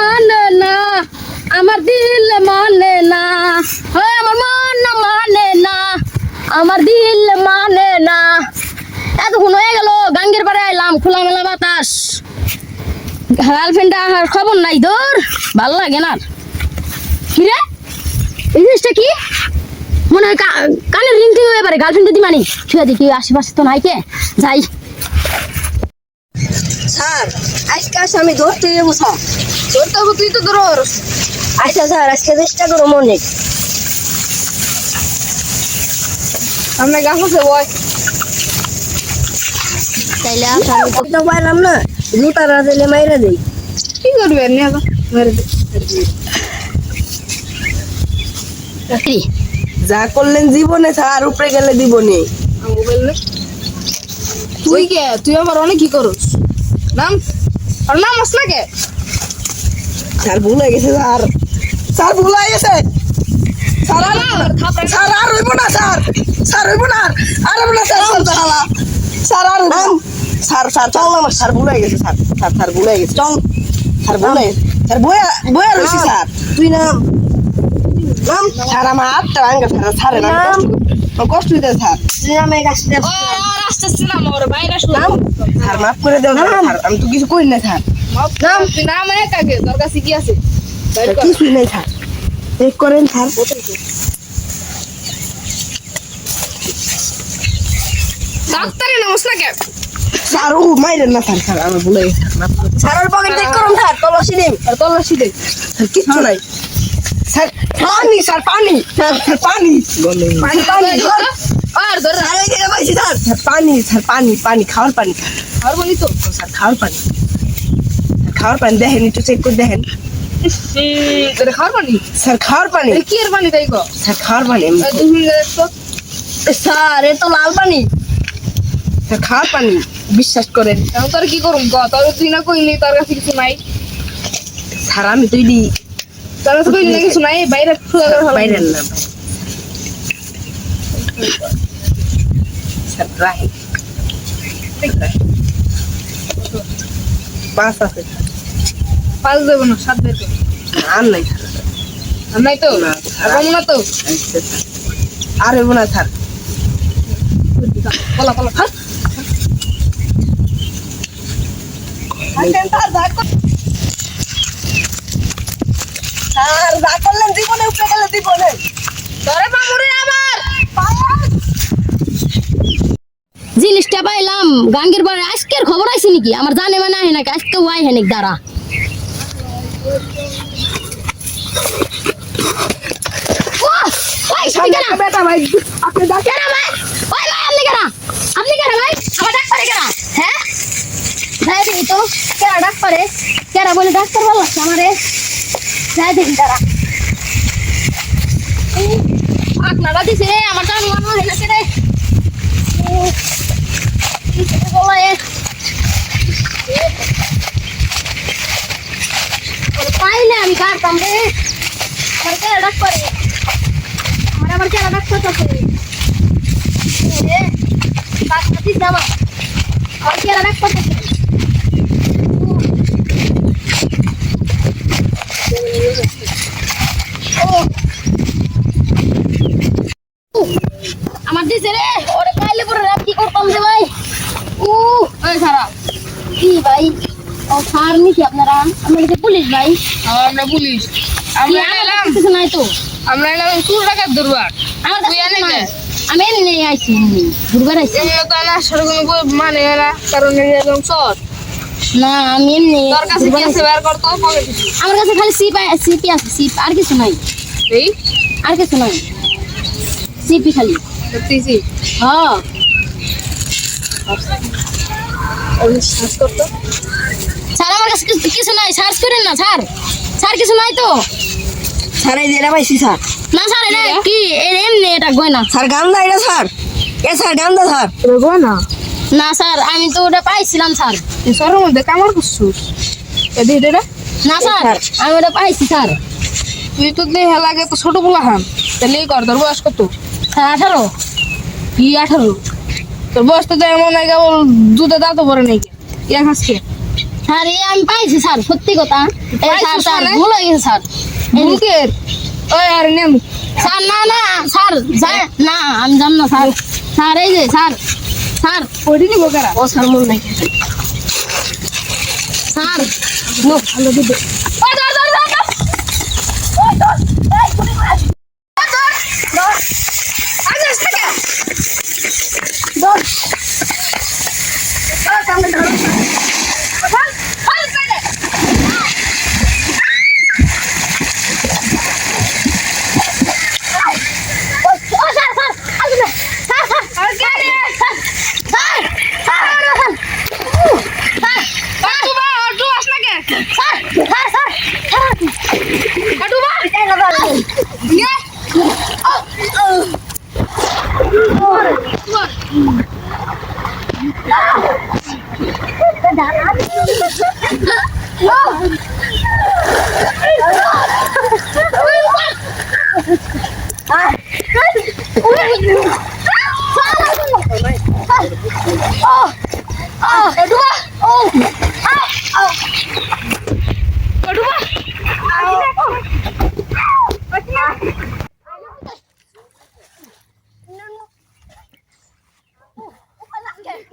মানে না, আমার দিল মানে না। হয় আমার মন মানে না, আমার দিল মানে না। এতক্ষণ হয়ে গেল, গাঙ্গের পাড়ে আইলাম, খোলামেলা বাতাস। গার্লফ্রেন্ড আর খবর নাই তোর, ভালো লাগে না। কি রে? এই জিনিসটা কি? মনে হয় কানের রিং টিং হয়ে পারে গার্লফ্রেন্ড দিদি মানি ঠিক আছে, কি আশেপাশে তো নাই কে? যাই। স্যার। আজকে আসে আমি ধরতে যাব স্যার। ধরতে হবে তুই তো ধর আচ্ছা স্যার আজকে চেষ্টা করো মনে। আমরা গাছ আছে বয়। তাইলে আমি তো পাইলাম না। জুতারা দিলে মাইরা দেই। কি করবি মেরে যা করলেন জীবনে স্যার উপরে গেলে দিবনি। তুই কে? তুই আমার অনেক কি করস? নাম? আর নাম কে স্যার ভুল হয়ে গেছে স্যার। স্যার ভুল হয়ে গেছে। স্যার আর স্যার আর হইব না স্যার। স্যার হইব না। আর হইব না স্যার স্যার স্যার আর হইব না। স্যার স্যার চল না স্যার ভুল হয়ে গেছে স্যার। স্যার স্যার ভুল হয়ে গেছে। চল। স্যার ভুল হয়ে গেছে স্যার রইছি স্যার। তুই নাম? নাম? স্যার আমার হাতটা ভাঙা স্যার। নাম? নাম? কষ্ট দিতে স্যার। তুই নামে গাছটা আর আস্তে আস্তে নাম ওর বাইরে নাম? স্যার মাফ করে দেও স্যার স্যার, আমি তো কিছু করি না স্যার। নাম? নাম এক আগে তোর কাছে কি আছে? কিছুই নেই স্যার। চেক করেন স্যার। ডাক্তারে নামস না কে স্যার ও মাইরেন না স্যার আমি ভুলে গেছি দিন। স্যারের পকেট চেক করুন স্যার তলসি দিন আর তল্লাশি দে স্যার নাই। স্যার পানি স্যার পানি। স্যার স্যার পানি। পানি পানি ধর আর ধর স্যার এই জায়গায় পাইছি স্যার পানি স্যার পানি পানি খাওয়ার পানি। আর বলি তো স্যার খাওয়ার পানি। খাওয়ার পানি দেখেন একটু চেক করে দেখেন। খাওয়ার পানি? স্যার খাওয়ার পানি। কি এর পানি তাই গো স্যার খাওয়ার পানি। স্যার এ তো লাল পানি। স্যার খাওয়ার পানি। বিশ্বাস করেন। তোর কি করুম গ তোর তুই না কইলি তোর কাছে কিছু নাই। স্যার আমি তো ইডি তোর কাছে কইলি না কিছু নাই বাইরে বাইরের না রাই। পাঁচ আছে। পাঁচ দেবো না সাত দেবো। আর নাই আর নাই তো? আর কম না তো। আর হইব না স্যার পলা পলা খা স্যার যা করলেন জীবনে উপরে গেলে জীবনে। তোরে মামুরে আবার। জিনিসটা পাইলাম গাঙ্গের বাড়ি আজকের খবর আছে নাকি? আমার জানে মানে আহে নাকি আজকে ওয়াই হেনিক দ্বারা বেটা ভাই। আপনি ডাকেন আপনি কেনা আপনি কেনা ভাই? আমার ডাক্তারে কেনা হ্যাঁ? যাই দেখি তো কেনা ডাক্তারে? কেনা বলে ডাক্তার বল আমারে? যাই দেখি তারা আপনারা দিছে আমার জানো মনে হয় না রে? বলে পাইলে আমি কাটতাম রে আমার কেনা ডাক্তারে আমার আবার কেনা ডাক্তার কাছে রে ডাক্তার দিছে আমার আমার কেনা ডাক্তার কাছে আমার দিছে রে ওরে পাইলে পরে রাত কি করতাম যে ভাই উ ওই সারা কি ভাই ও সার নিছি আপনারা আমরা যে পুলিশ ভাই আমরা পুলিশ কি, আমরা আমার এলাম কাছে কিছু নাই তো আমরা এলাম চুর টাকার দুর্বার আমার কাছে তুই কিছু এনে নাই। দে। আমি এমনি আইছি এমনি ঘুরবার আইছি এমনি তো না আসার কোনো বই- মানে হয় না কারণ এই এরকম চর না আমি এমনি তোর কাছে কি ঘুরবার আছে আইছি। বের কর তো পকেট কিছু আমার কাছে খালি সিপ সিপি আছে সিপ আর কিছু নাই এই আর কিছু নাই সিপি খালি সত্যি হ্যাঁ সার্চ করতো স্যার আমার কাছে কিছু- কিছু নাই। সার্চ করেন না স্যার। স্যার কিছু নাই তো? স্যার এই পাইছি স্যার। না স্যার এটা কি? এমনি এটা গয়না। স্যার গান্দা এটা স্যার। এ স্যার গান্দা স্যার। না না স্যার আমি তো ওটা পাইছিলাম স্যার। মধ্যে কামার করছিস? এদি এটা না স্যার আমি ওটা পাইছি স্যার। তুই তো দেহে লাগে তো ছোট পোলা হান তাহলে এই কর তোর বয়স কত? স্যার আঠারো। কি আঠারো। তোর বয়স তো এমন হয় কেবল দুধে দাঁত পরে নেই ইয়া খাসকে স্যার এই আমি পাইছি স্যার সত্যি কথা। এই স্যার স্যার? ভুল হয়ে গেছে স্যার। বুকের ওই আর নেম স্যার না না স্যার না আমি জান না স্যার। স্যার এই যে স্যার স্যার। ওইটি নিব কারা? ও স্যার মন নাই। স্যার ভালো দিবে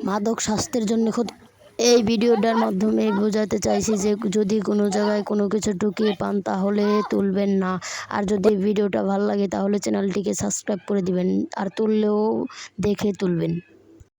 মাদক স্বাস্থ্যের জন্য ক্ষতি এই ভিডিওটার মাধ্যমে বোঝাতে চাইছি যে যদি কোনো জায়গায় কোনো কিছু ঢুকিয়ে পান তাহলে তুলবেন না। আর যদি ভিডিওটা ভালো লাগে তাহলে চ্যানেলটিকে সাবস্ক্রাইব করে দিবেন, আর তুললেও দেখে তুলবেন।